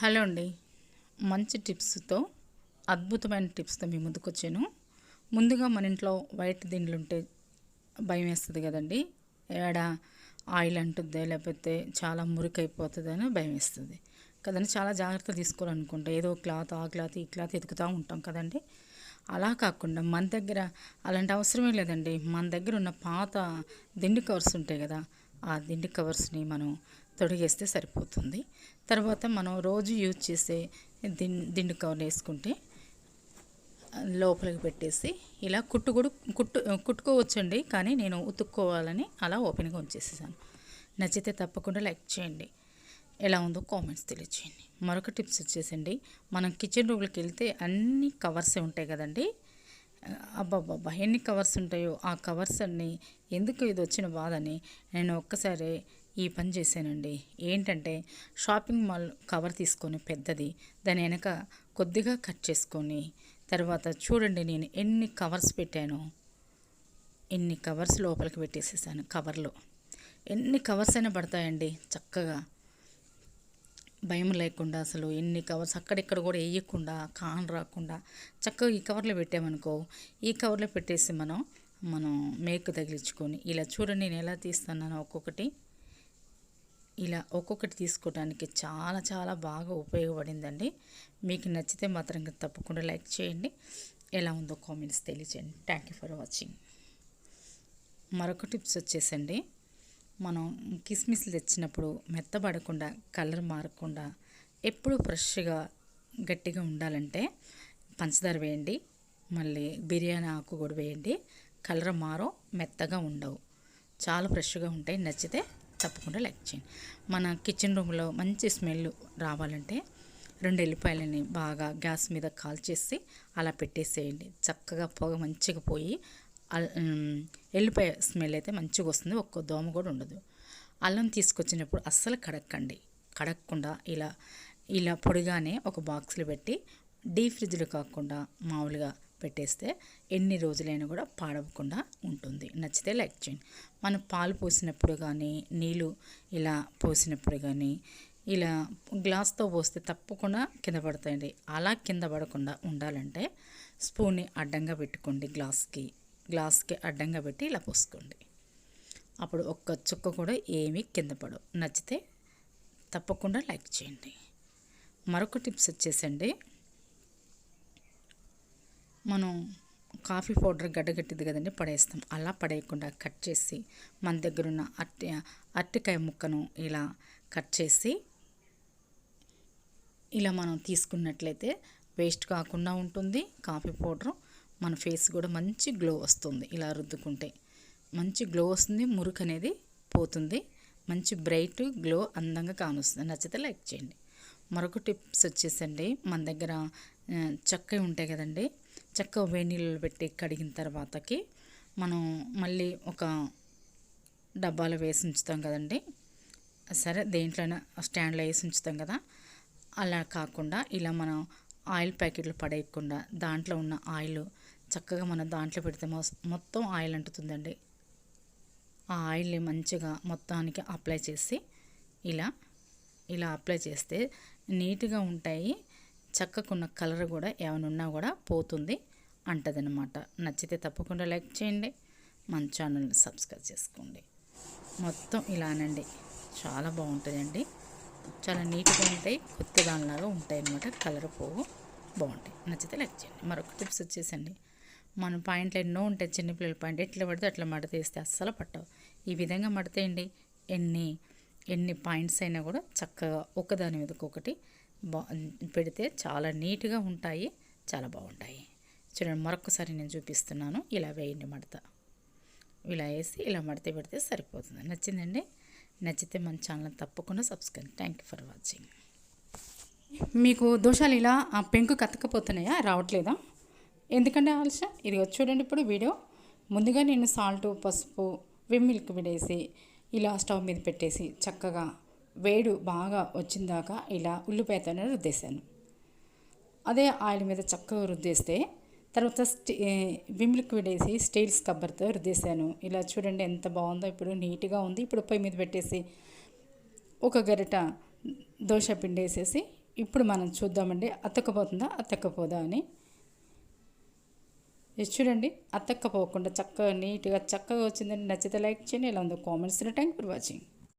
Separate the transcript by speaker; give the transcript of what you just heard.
Speaker 1: Hello అండి. మంచి టిప్స్తో అద్భుతమైన టిప్స్తో మీ ముందుకు వచ్చాను ముందుగా మన ఇంట్లో వైట్ దిండ్లు ఉంటే భయం వేస్తుంది కదండి. ఏడ ఆయిల్ అంటుందో లేకపోతే చాలా మురికైపోతుంది అని భయం వేస్తుంది కదండి చాలా జాగ్రత్త తీసుకోవాలనుకుంటా ఏదో క్లాత్ ఆ క్లాత్ ఈ క్లాత్ ఎదుగుతూ ఉంటాం కదండి. అలా కాకుండా మన దగ్గర అలాంటి అవసరమే లేదండి. మన దగ్గర ఉన్న పాత దిండు కవర్స్ ఉంటాయి కదా ఆ దిండు కవర్స్ని మనం తొడిగేస్తే సరిపోతుంది. తర్వాత మనం రోజు యూజ్ చేసే దిండు దిండు కవర్ వేసుకుంటే లోపలికి పెట్టేసి ఇలా కుట్టు కూడా కుట్టు కుట్టుకోవచ్చండి కానీ నేను ఉతుక్కోవాలని అలా ఓపెన్గా ఉంచేసేసాను. నచ్చితే తప్పకుండా లైక్ చేయండి. ఎలా ఉందో కామెంట్స్ తెలియచేయండి. మరొక టిప్స్ వచ్చేసండి. మనం కిచెన్ రూమ్లోకి వెళ్తే అన్ని కవర్సే ఉంటాయి కదండి. అబ్బాబ్బాబ్బా! ఎన్ని కవర్స్ ఉంటాయో ఆ కవర్స్ అన్ని ఎందుకు ఇది వచ్చిన బాధని నేను ఒక్కసారి ఈ పని చేశానండి. ఏంటంటే షాపింగ్ మాల్ కవర్ తీసుకొని పెద్దది దాని వెనక కొద్దిగా కట్ చేసుకొని తర్వాత చూడండి నేను ఎన్ని కవర్స్ పెట్టాను ఎన్ని కవర్స్ లోపలికి పెట్టేసేసాను కవర్లో. ఎన్ని కవర్స్ అయినా పడతాయండి చక్కగా. భయం లేకుండా అసలు ఎన్ని కవర్స్ అక్కడిక్కడ కూడా వేయకుండా కాన్ రాకుండా చక్కగా ఈ కవర్లో పెట్టామనుకో ఈ కవర్లో పెట్టేసి మనం మనం మేకు తగిలించుకొని ఇలా చూడండి నేను ఎలా తీస్తున్నాను ఒక్కొక్కటి. ఇలా ఒక్కొక్కటి తీసుకోవడానికి చాలా చాలా బాగా ఉపయోగపడిందండి. మీకు నచ్చితే మాత్రం తప్పకుండా లైక్ చేయండి. ఎలా ఉందో కామెంట్స్ తెలియచేయండి. థ్యాంక్ యూ ఫర్ వాచింగ్ మరొక టిప్స్ వచ్చేసండి. మనం కిస్మిస్లు తెచ్చినప్పుడు మెత్తబడకుండా కలర్ మారకుండా ఎప్పుడు ఫ్రెష్గా గట్టిగా ఉండాలంటే పంచదార వేయండి. మళ్ళీ బిర్యానీ ఆకు కూడా వేయండి. కలర్ మారో మెత్తగా ఉండవు. చాలా ఫ్రెష్గా ఉంటాయి. నచ్చితే తప్పకుండా లైక్ చేయండి. మన కిచెన్ రూమ్లో మంచి స్మెల్ రావాలంటే రెండు ఎల్లిపాయలని బాగా గ్యాస్ మీద కాల్చేసి అలా పెట్టేసేయండి. చక్కగా పొగ మంచిగా పోయి ఎల్లిపాయ స్మెల్ అయితే మంచిగా వస్తుంది. ఒక్క దోమ కూడా ఉండదు. అల్లం తీసుకొచ్చినప్పుడు అస్సలు కడక్కండి. కడక్కుండా ఇలా ఇలా పొడిగానే ఒక బాక్స్లో పెట్టి డీ ఫ్రిడ్జ్లో కాకుండా మామూలుగా పెట్టేస్తే ఎన్ని రోజులైనా కూడా పాడవకుండా ఉంటుంది. నచ్చితే లైక్ చేయండి. మనం పాలు పోసినప్పుడు కానీ నీళ్ళు ఇలా పోసినప్పుడు కానీ ఇలా గ్లాస్తో పోస్తే తప్పకుండా కింద పడతాయండి. అలా కింద పడకుండా ఉండాలంటే స్పూన్ని అడ్డంగా పెట్టుకోండి గ్లాస్కి. గ్లాస్కి అడ్డంగా పెట్టి ఇలా పోసుకోండి. అప్పుడు ఒక్క చుక్క కూడా ఏమీ కింద పడవు. నచ్చితే తప్పకుండా లైక్ చేయండి. మరొక టిప్స్ వచ్చేసండి. మనం కాఫీ పౌడర్ గడ్డగట్టింది కదండి పడేస్తాం. అలా పడేయకుండా కట్ చేసి మన దగ్గర ఉన్న అట్టి అరటికాయ ముక్కను ఇలా కట్ చేసి ఇలా మనం తీసుకున్నట్లయితే వేస్ట్ కాకుండా ఉంటుంది. కాఫీ పౌడర్ మన ఫేస్ కూడా మంచి గ్లో వస్తుంది ఇలా రుద్దుకుంటే. మంచి గ్లో వస్తుంది మురుకు అనేది పోతుంది. మంచి బ్రైట్ గ్లో అందంగా కానొస్తుంది. నచ్చితే లైక్ చేయండి. మరొక టిప్స్ వచ్చేసండి. మన దగ్గర చక్క ఉంటాయి కదండి చక్కగా వేడి నీళ్ళు పెట్టి కడిగిన తర్వాతకి మనం మళ్ళీ ఒక డబ్బాలో వేసి ఉంచుతాం కదండి. సరే దేంట్లోనే స్టాండ్లో వేసి ఉంచుతాం కదా. అలా కాకుండా ఇలా మనం ఆయిల్ ప్యాకెట్లు పడేయకుండా దాంట్లో ఉన్న ఆయిల్ చక్కగా మనం దాంట్లో పెడితే మొత్తం ఆయిల్ అంటుతుందండి. ఆ ఆయిల్ని మంచిగా మొత్తానికి అప్లై చేసి ఇలా ఇలా అప్లై చేస్తే నీట్గా ఉంటాయి. చక్కకున్న కలర్ కూడా ఏమైనా ఉన్నా కూడా పోతుంది. అంటదనమాట నచ్చితే తప్పకుండా లైక్ చేయండి మన ఛానల్ని సబ్స్క్రైబ్ చేసుకోండి. మొత్తం ఇలానండి. చాలా బాగుంటుందండి. చాలా నీట్గా ఉంటాయి కొత్త దానిలాగా ఉంటాయి అనమాట కలర్ పోవు బాగుంటాయి. నచ్చితే లైక్ చేయండి. మరొక టిప్స్ వచ్చేసండి. మన పాయింట్లు ఎన్నో ఉంటాయి. చిన్నపిల్లల పాయింట్ ఎట్లా పడితే అట్లా మడత వేస్తే అస్సలు పట్టవు. ఈ విధంగా మడతేయండి. ఎన్ని ఎన్ని పాయింట్స్ అయినా కూడా చక్కగా ఒకదాని మీద ఒకటి బా పెడితే చాలా నీట్గా ఉంటాయి చాలా బాగుంటాయి. చూడండి మరొకసారి నేను చూపిస్తున్నాను. ఇలా వేయండి మడత. ఇలా వేసి ఇలా మడత పెడితే సరిపోతుంది. నచ్చిందండి? నచ్చితే మన ఛానల్ తప్పకుండా subscribe. Thank you for watching మీకు దోషాలు ఇలా పెంకు కత్తకపోతున్నాయా? రావట్లేదా? ఎందుకంటే ఆలస్యం? ఇది చూడండి ఇప్పుడు వీడియో. ముందుగా నేను సాల్ట్ పసుపు విమ్ మిల్క్ విడేసి ఇలా స్టవ్ మీద పెట్టేసి చక్కగా వేడు బాగా వచ్చిన దాకా ఇలా ఉల్లిపాయతోనే రుద్దేశాను. అదే ఆయిల్ మీద చక్కగా రుద్దేస్తే తర్వాత స్టీ విమ్ లిక్విడ్ వేసి స్టీల్ స్కబ్బర్తో రుద్దేశాను. ఇలా చూడండి ఎంత బాగుందో. ఇప్పుడు నీట్గా ఉంది. ఇప్పుడు పొయ్యి మీద పెట్టేసి ఒక గరిట దోశ పిండి వేసేసి ఇప్పుడు మనం చూద్దామండి. అతకపోతుందా అతక్కపోదా అని. చూడండి. అతక్కపోకుండా చక్కగా నీట్గా చక్కగా వచ్చిందని నచ్చితే లైక్ చేయండి. ఇలా ఉందో కామెంట్స్ థ్యాంక్ ఫర్ వాచింగ్.